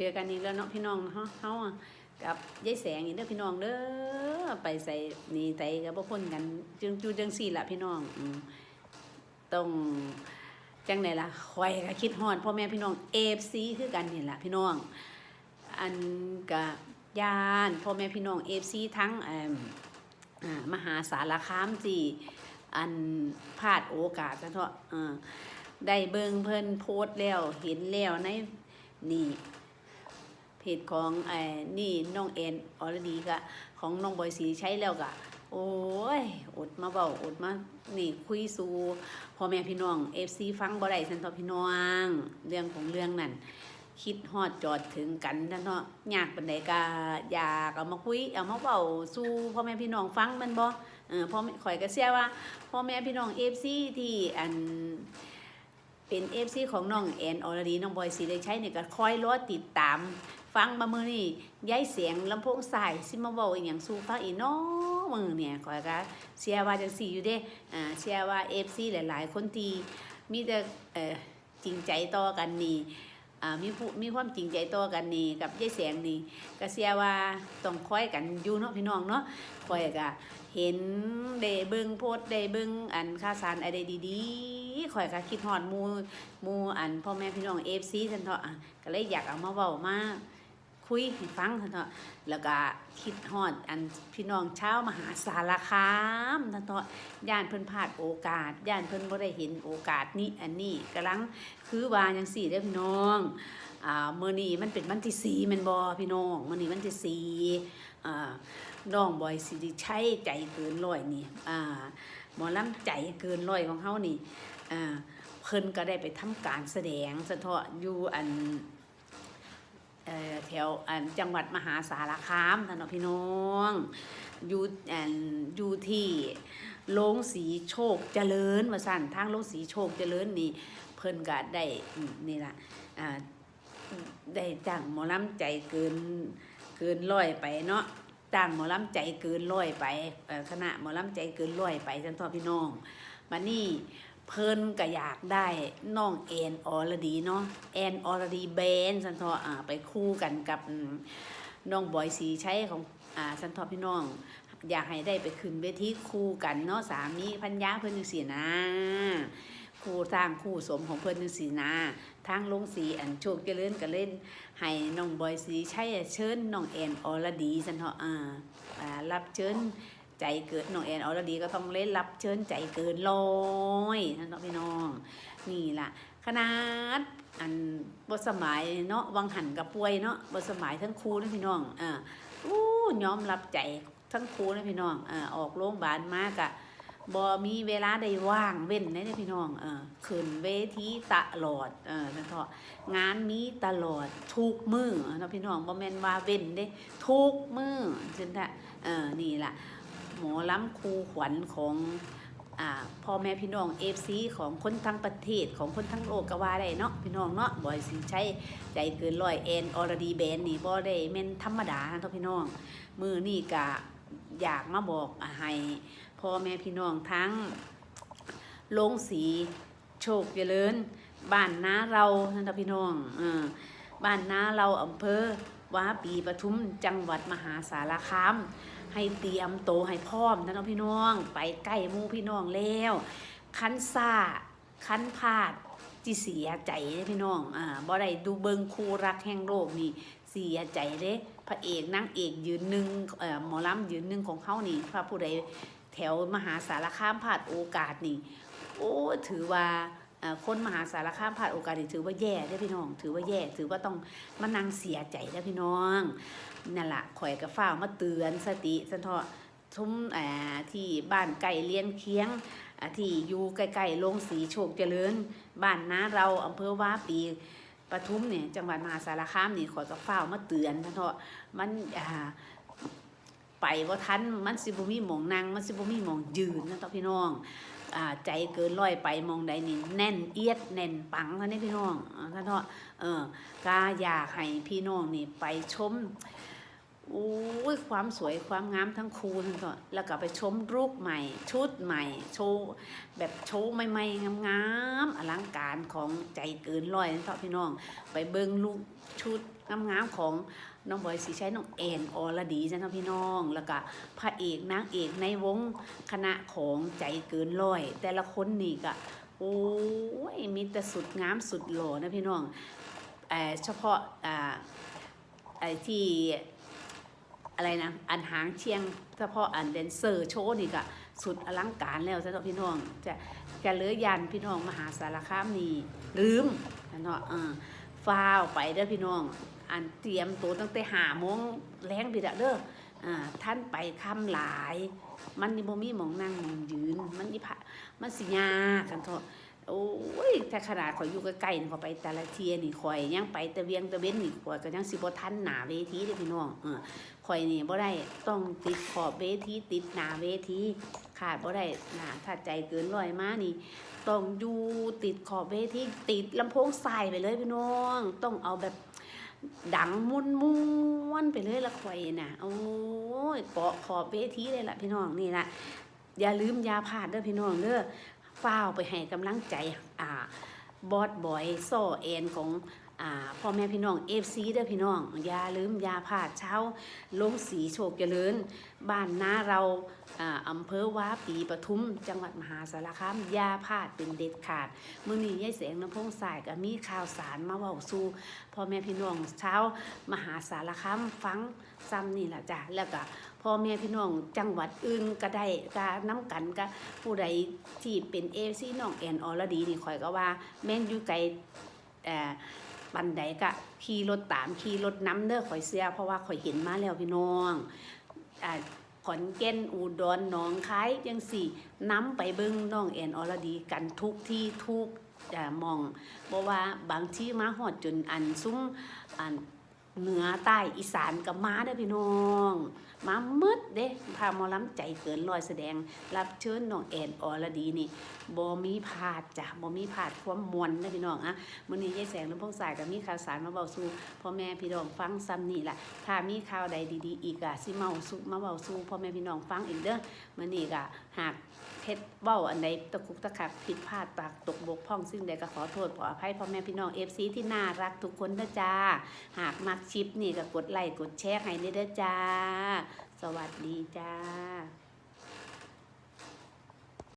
เจอกันอีกแล้วเนาะพี่น้องเฮาเฮาอกับยายแสงอีกเด้อพี่น้องเด้อไปใส่นี่ใส่กับบ่พ้นกันจึงจูจังซี่ล่ะพี่น้องอืมต้องจังไดล่ะคอยก็คิดฮอดพ่อแม่พี่น้อง FC คือกันนี่ล่ะพี่น้อง อันก็ย่านพ่อแม่พี่น้อง FC ทั้งเอิ่มอ่ามหาสารคามจีอันพลาดโอกาสซะเถอะเออได้เบิ่งเพิ่นโพสต์แล้วเห็นแล้วในนี่ จของไอ้นี่น้องเอ็นออรดีกะของน้องบอยสีใช้แล้วกะโอ้ย อดมาเบาอดมานี่คุยสู่พ่อแม่พี่น้องเอฟซีฟังบ่ได้สันทอพี่น้องเรื่องของเรื่องนั่นคิดฮอดจอดถึงกันนั่นเนาะยากปานใดกะอยากเอามาคุยเอามาเบาสู่พ่อแม่พี่น้องฟังมันบ่เออพ่อข่อยก็เชื่อว่าพ่อแม่พี่น้องเอฟซีที่อันเป็นเอฟซีของน้องแอนอรดีน้องบอยสีได้ใช้เนี่ยก็คอยรอติดตาม ฟังมามือนี่ย้ายเสียงลำโพงใส่ซิมาบอกอีกอย่างสูฟังอีน้อมือเนี่ยขอยก็เชียร์ว่าจังสี่อยู่เด้อ่าเชียร์ว่าเอฟซีหลาย ๆ คนที่มีแต่เอ่อจริงใจต่อกันนี่อ่ามีผู้มีความจริงใจต่อกันนี่กับย้ายแสงนี่ก็เชียร์ว่าต้องคอยกันอยู่เนาะพี่น้องเนาะคอยก็เห็นได้เบิ่งโพสต์ได้เบิ่งอันค่าสารอะไรดีๆคอยก็คิดฮอดมูมูอันพ่อแม่พี่น้อง FC ซั่นเถาะก็เลยอยากเอามาเว้ามา คุยให้ฟังท่านเถอะแล้วก็คิดฮอดอันพี่น้องชาวมหาสารคามท่านเถอะย่านเพิ่นพลาดโอกาสย่านเพิ่นบ่ได้เห็นโอกาสนี้อันนี้กำลังคือว่าจังซี่เด้อพี่น้องอ่ามื้อนี้มันเป็นวันที่4แม่นบ่พี่น้องมื้อนี้วันที่4อ่าน้องบอยสิริชัยใจเกินร้อยนี่อ่าหมอลำใจเกินร้อยของเฮานี่อ่าเพิ่นก็ได้ไปทำการแสดงสะเทาะอยู่อัน แถวจังหวัดมหาสารคามท่านพี่น้องอยู่อยู่ที่โรงสีโชคเจริญมาสั่นทางโรงสีโชคเจริญนี่เพิ่นก็ได้นี่ละได้จ้างหมอลำใจเกินเกินร้อยไปเนาะจ้างหมอลำใจเกินร้อยไปเอ่อคณะหมอลำใจเกินร้อยไปท่านทอพี่น้องมานี่ เพิ่นก็อยากได้น้องแอนออรดีเนาะแอนออรดีแบนสันทออ่าไปคู่กันกับน้องบอยสีใช้ของอ่าสันทอพี่น้อง อยากให้ได้ไปขึ้นเวทีคู่กันเนาะสามีพัญญาเพิ่นจังซี่นะคู่สร้างคู่สมของเพิ่นจังซี่นะทางลงสีอันโชคเจริญก็เล่นให้น้องบอยสีใช้เชิญน้องแอนออรดีสันทออ่าอ่ารับเชิญ ใจเกิดน้องแอนออรดีก็ต้องเล่นรับเชิญใจเกินร้อยนั่นเนาะพี่น้อง นี่ล่ะขนาดอันบทสมัยเนาะวังหันกับป่วยเนาะบทสมัยทั้งครูนะพี่น้องอ่าอู้ยอมรับใจทั้งครูนะพี่น้องอ่าออกโรงพยาบาลมากอะบ่มีเวลาได้ว่างเว้นเลยนะพี่น้องเออขึ้นเวทีตลอดเออนั่นเถอะงานมีตลอดทุกมือนะพี่น้องบ่แม่นว่าเว้นเด้ทุกมือจังซะเออนี่ล่ะ หมอล้ำครูขวัญของอพ่อแม่พี่น้องเอฟซีของคนทั้งประเทศของคนทั้งโลกก็ว่าได้เนาะพี่น้องเนาะบอยสิใช้ใจเกินร้อยแอนออร์ดีแบนนี่บ่ได้แม่นธรรมดานะทุกพี่น้อง มือนี่กะอยากมาบอกให้พ่อแม่พี่น้องทั้งลงสีโชคเจริญบ้านนาเราท่านพี่น้องอบ้านนาเราอำเภอ วาปีปทุมจังหวัดมหาสารคามให้เตรียมโตให้พร้อมนะน้องพี่น้อง ไปใกล้มู่พี่น้องแล้วคันซาคันพลาดจิเสียใจพี่น้องอ่าบ่ได้ดูเบิงคู่รักแห่งโลกนี่เสียใจเด้พระเอกนางเอกยืนหนึ่งเอ่อหมอลำยืนหนึ่งของเขานี่พระผู้ใดแถวมหาสารคามพลาดโอกาสนี่ โอ้ถือว่า คนมหาสารคามพลาดโอกาสถือว่าแย่เด้พี่น้อง ถือว่าแย่ ถือว่าต้องมานั่งเสียใจเด้พี่น้องนั่นแหละข่อยกับฝ้ามาเตือนสติสันเถาะทุ่มที่บ้านไก่เลี้ยงเคียงที่อยู่ใกล้ๆโรงสีโชคเจริญ บ้านนาเราอำเภอว่าปีปทุมเนี่ยจังหวัดมหาสารคามนี่ข่อยกับฝ้ามาเตือนสันเถาะมันไปว่าทันมันสิบุมีหมองนั่งมันสิบุมีหมองยืนนะต่อพี่น้อง ใจเกินร้อยไปมองใดนี่แน่นเอียดแน่นปังท่านนี้พี่น้องท่านเนาะเออกาอยากให้พี่น้องนี่ไปชม อ้ยความสวยความงามทั้งคูทั้งก็แล้วก็ไปชมรูปใหม่ ชุดใหม่ โชว์แบบโชว์ใหม่ๆงามๆอลังการของใจเกินร้อยนั่นเถอะพี่น้อง ไปเบิ่งลูกชุดงามๆของน้องบอยสีใช้น้องแอนออรดีจ้ะเนาะพี่น้อง แล้วก็พระเอกนางเอกในวงคณะของใจเกินร้อย แต่ละคนนี่ก็โอ้ยมีแต่สุดงามสุดหล่อนะพี่น้องเออเฉพาะอ่าไอ้ที่ อะไรนะอันหางเชียงเฉพาะอันแดนเซอร์โชว์นี่ก็สุดอลังการแล้วสำหรับพี่น้องจะจะเลือยันพี่น้องมหาสารคามนี่ลืมเนาะเออฟ้าวไปเด้อพี่น้อง อันเตรียมตัวตั้งแต่หาโมงแรงพี่เด้ออ่าท่านไปค่ำหลาย มันนี่บ่มีหมองนั่งหมองยืน มันนี่พะมันสิยากันเถอะ โอ้ยแต่ขนาดข่อยอยู่ใกล้ๆนี่ข่อยไปแต่ละเทียนี่ข่อยยังไปแต่เวียงแต่เว้นนี่ข่อยก็ยังสิบ่ทันหนาเวทีเด้พี่น้องเออข่อยนี่บ่ได้ต้องติดขอบเวทีติดหนาเวทีขาดบ่ได้หนาถ้าใจเกินร้อยมานี่ต้องอยู่ติดขอบเวทีติดลำโพงใส่ไปเลยพี่น้อง ต้องเอาแบบดังมุนม้วนไปเลยละข่อยน่ะโอ้ยเกาะขอบเวทีเลยล่ะพี่น้องนี่ล่ะอย่าลืมยาพลาดเด้อพี่น้องเด้อ ฟ้าวไปให้กำลังใจอ่าบอสบอยโซเอ็นของ พ่อแม่พี่น้องเอฟซีเด้อพี่น้องอย่าลืมยาพลาดเช้าลงสีโชคเจริญ บ้านนาเราอ่าอำเภอว้าปีปทุม จังหวัดมหาสารคามยาพลาดเป็นเด็ดขาดมื้อนี้ยายแสงน้ำพงสายก็มีข่าวสารมาเว้าสู่พ่อแม่พี่น้องเช้ามหาสารคามฟังซ้ำนี่แหละจ้ะแล้วก็พ่อแม่พี่น้องจังหวัดอื่นก็ได้ก็น้ำกันก็ผู้ใดที่เป็นเอฟซีน้องแอนออรดีนี่ข่อยก็ว่า แม่นอยู่ไกล เอ่อปันใดก็ขี่รถตามขี่รถน้ำเด้อข่อยเสียเพราะว่าข่อยเห็นมาแล้วพี่น้องอ่าขอนแก่นอุดรหนองคายจังสี่น้ำไปเบิ่งน้องแอนอรดีกันทุกที่ทุกมองเพราะว่าบางที่มาฮอดจนอันซุ้มอันเหนือใต้อีสานก็มาเด้อพี่น้องมามืดเด้พาหมอล้ำใจเกินร้อยแสดง รับเชิญน้องแอนอรดีนี่ บ่มีพลาดจ้ะบ่มีพลาดความมวลนะพี่น้องอะมื้อนี้ยายแสงน้ำพงสายก็มีข่าวสารมาเบาสู่พ่อแม่พี่น้องฟังซ้ำนี่ล่ะถ้ามีข่าวใดดีๆ อีกอะสิเมาสู่มาเบาสู่พ่อแม่พี่น้องฟังอีกเด้อมื้อนี้ก็หากเฮ็ดเว้าอันใดตะคุกตะคักผิดพลาดปากตกบกพร่องซึ่งใดก็ขอโทษขออภัยพ่อแม่พี่น้อง FC ที่น่ารักทุกคนเด้อจ้าหากมักชิปนี่ก็กดไลค์กดแชร์ให้เด้อจ้า สวัสดีจ้า